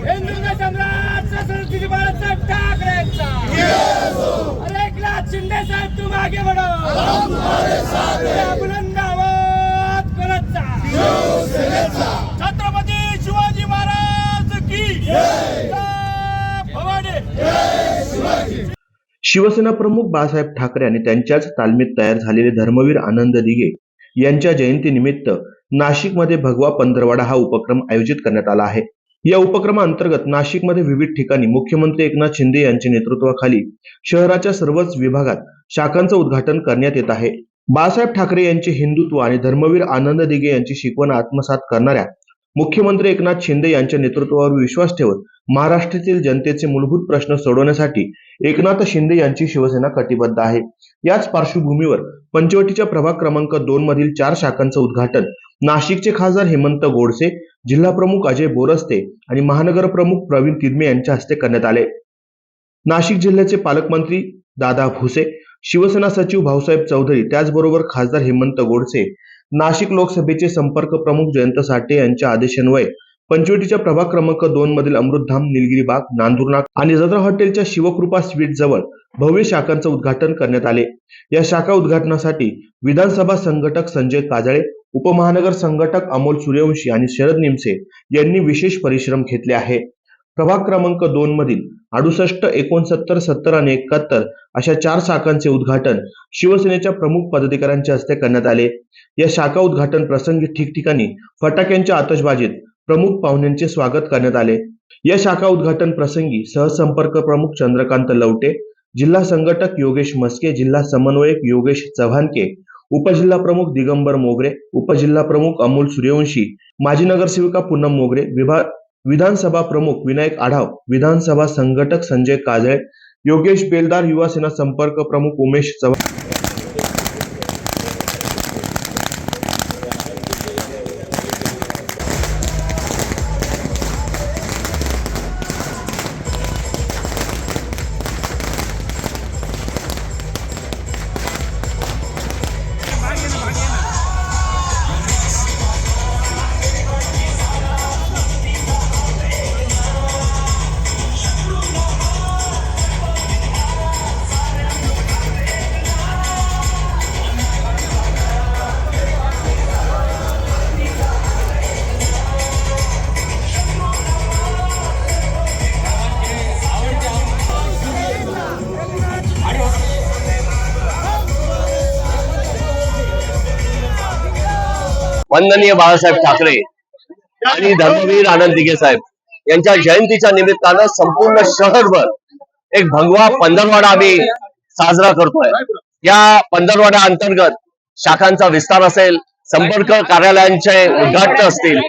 हिंदूंचा सम्राट छत्रपती बाळासाहेब ठाकरेंचा अरे एकनाथ शिंदे साहेब तू मागे बढो या बुलंद आवाज करत छत्रपती शिवाजी महाराज की भवानी. शिवसेना प्रमुख बाळासाहेब ठाकरे आणि त्यांच्याच तालमीत तयार झालेले धर्मवीर आनंद दिघे यांच्या जयंतीनिमित्त नाशिकमध्ये भगवा पंधरवाडा हा उपक्रम आयोजित करण्यात आला आहे. या उपक्रमाअंतर्गत नाशिकमध्ये विविध ठिकाणी मुख्यमंत्री एकनाथ शिंदे यांच्या नेतृत्वाखाली शहराच्या सर्वच विभागात शाखांचं उद्घाटन करण्यात येत आहे. बाळासाहेब ठाकरे यांचे हिंदुत्व आणि धर्मवीर आनंद दिघे यांची शिकवण आत्मसात करणाऱ्या मुख्यमंत्री एकनाथ शिंदे यांच्या नेतृत्वावर विश्वास ठेवत महाराष्ट्रातील जनतेचे मूलभूत प्रश्न सोडवण्यासाठी एकनाथ शिंदे यांची शिवसेना कटिबद्ध आहे. याच पार्श्वभूमीवर पंचवटीच्या प्रभाग क्रमांक दोन मधील चार शाखांचं उद्घाटन नाशिकचे खासदार हेमंत गोडसे जिल्हा प्रमुख अजय बोरस्ते आणि महानगर प्रमुख प्रवीण किदमे यांच्या हस्ते करण्यात आले. नाशिक जिल्ह्याचे पालकमंत्री दादा भुसे शिवसेना सचिव भाऊसाहेब चौधरी त्याचबरोबर खासदार हेमंत गोडसे नाशिक लोकसभेचे संपर्क प्रमुख जयंत साठे यांच्या आदेशान्वये पंचवटीच्या प्रभाग क्रमांक दोन मधील अमृतधाम निलगिरी बाग नांदुरनाग आणि जत्रा हॉटेलच्या शिवकृपा स्वीट जवळ भव्य शाखांचं उद्घाटन करण्यात आले. या शाखा उद्घाटनासाठी विधानसभा संघटक संजय काजळे उपमहानगर संघटक अमोल सूर्यवंशी आणि शरद निमसे यांनी विशेष परिश्रम घेतले आहे. प्रभाग क्रमांक दोन मधील अडुसष्ट एकोणसत्तर सत्तर आणि एकाहत्तर अशा चार शाखांचे उद्घाटन शिवसेनेच्या प्रमुख पदाधिकाऱ्यांच्या हस्ते करण्यात आले. या शाखा उद्घाटन प्रसंगी ठिकठिकाणी फटाक्यांच्या आतषबाजीत प्रमुख पाहुण्यांचे स्वागत करण्यात आले. या शाखा उद्घाटन प्रसंगी सहसंपर्क प्रमुख चंद्रकांत लवटे जिल्हा संघटक योगेश मस्के जिल्हा समन्वयक योगेश चव्हाणके उपजिल्हा प्रमुख दिगंबर मोगरे उपजिल्हा प्रमुख अमोल सूर्यवंशी माजी नगरसेविका पूनम मोगरे विभाग विधानसभा प्रमुख विनायक आढाव विधानसभा संघटक संजय काजळे योगेश बेलदार युवा सेना संपर्क प्रमुख उमेश चव्हाण वंदनीय बाळासाहेब ठाकरे आणि धर्मवीर आनंद दिघे साहेब यांच्या जयंतीच्या निमित्तानं संपूर्ण शहरभर एक भगवा पंधरवाडा आम्ही साजरा करतोय. या पंधरवाडा अंतर्गत शाखांचा विस्तार असेल संपर्क कार्यालयांचे उद्घाटन असतील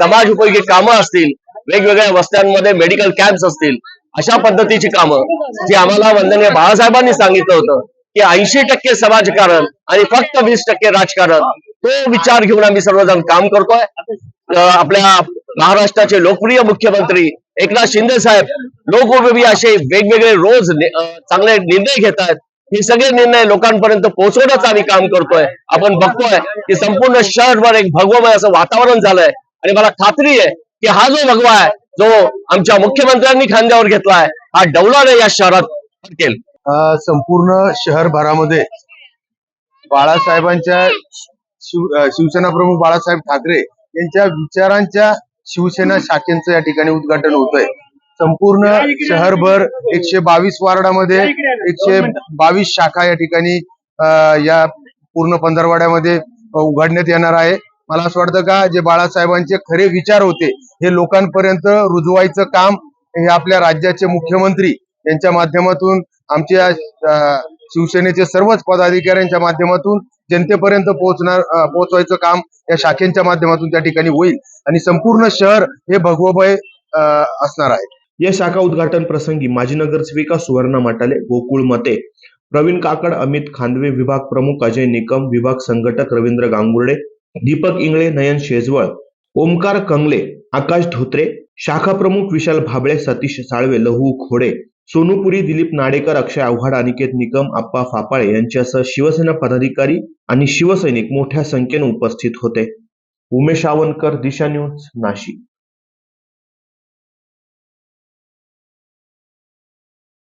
समाज उपयोगी कामं असतील वेगवेगळ्या वस्त्यांमध्ये मेडिकल कॅम्प्स असतील अशा पद्धतीची कामं जी आम्हाला वंदनीय बाळासाहेबांनी सांगितलं होतं की ऐंशी टक्के समाजकारण आणि फक्त वीस टक्के राजकारण तो विचार घेऊन आम्ही सर्वजण काम करतोय. आपल्या महाराष्ट्राचे लोकप्रिय मुख्यमंत्री एकनाथ शिंदे साहेब लोकउपयोगी असे वेगवेगळे रोज चांगले निर्णय घेत आहेत. हे सगळे निर्णय लोकांपर्यंत पोहोचवण्याचं आम्ही काम करतोय. आपण बघतोय की संपूर्ण शहरभर एक भगवमय असं वातावरण झालंय. आणि मला खात्री आहे की हा जो भगवा आहे जो आमच्या मुख्यमंत्र्यांनी खांद्यावर घेतलाय हा डौलाने या शहरात संपूर्ण शहरभरामध्ये बाळासाहेबांच्या शिव शिवसेना प्रमुख बाळासाहेब ठाकरे यांच्या विचारांच्या शिवसेना शाखेचं या ठिकाणी उद्घाटन होतंय. संपूर्ण शहरभर एकशे बावीस वार्डामध्ये एकशे बावीस शाखा या ठिकाणी या पूर्ण पंधरवाड्यामध्ये उघडण्यात येणार आहे. मला असं वाटतं का जे बाळासाहेबांचे खरे विचार होते हे लोकांपर्यंत रुजवायचं काम हे आपल्या राज्याचे मुख्यमंत्री यांच्या माध्यमातून आमच्या शिवसेनेचे सर्वच पदाधिकाऱ्यांच्या माध्यमातून जनतेपर्यंत पोहोचणार पोहोचवायचं काम या शाखेच्या माध्यमातून त्या ठिकाणी होईल. आणि संपूर्ण शहर हे भगवभय असणार आहे. या शाखा उद्घाटन प्रसंगी माजी नगरसेविका सुवर्णा माटाले गोकुळ मते प्रवीण काकड अमित खांदवे विभाग प्रमुख अजय निकम विभाग संघटक रवींद्र गांगुर्डे दीपक इंगळे नयन शेजवळ ओमकार कंगले आकाश धोत्रे शाखा प्रमुख विशाल भाबळे सतीश साळवे लहू खोडे सोनूपुरी दिलीप नाडेकर अक्षय आव्हाड अनिकेत निकम आप्पा फापाळे यांच्यासह शिवसेना पदाधिकारी आणि शिवसैनिक मोठ्या संख्येने उपस्थित होते. उमेश आवनकर दिशा न्यूज नाशिक.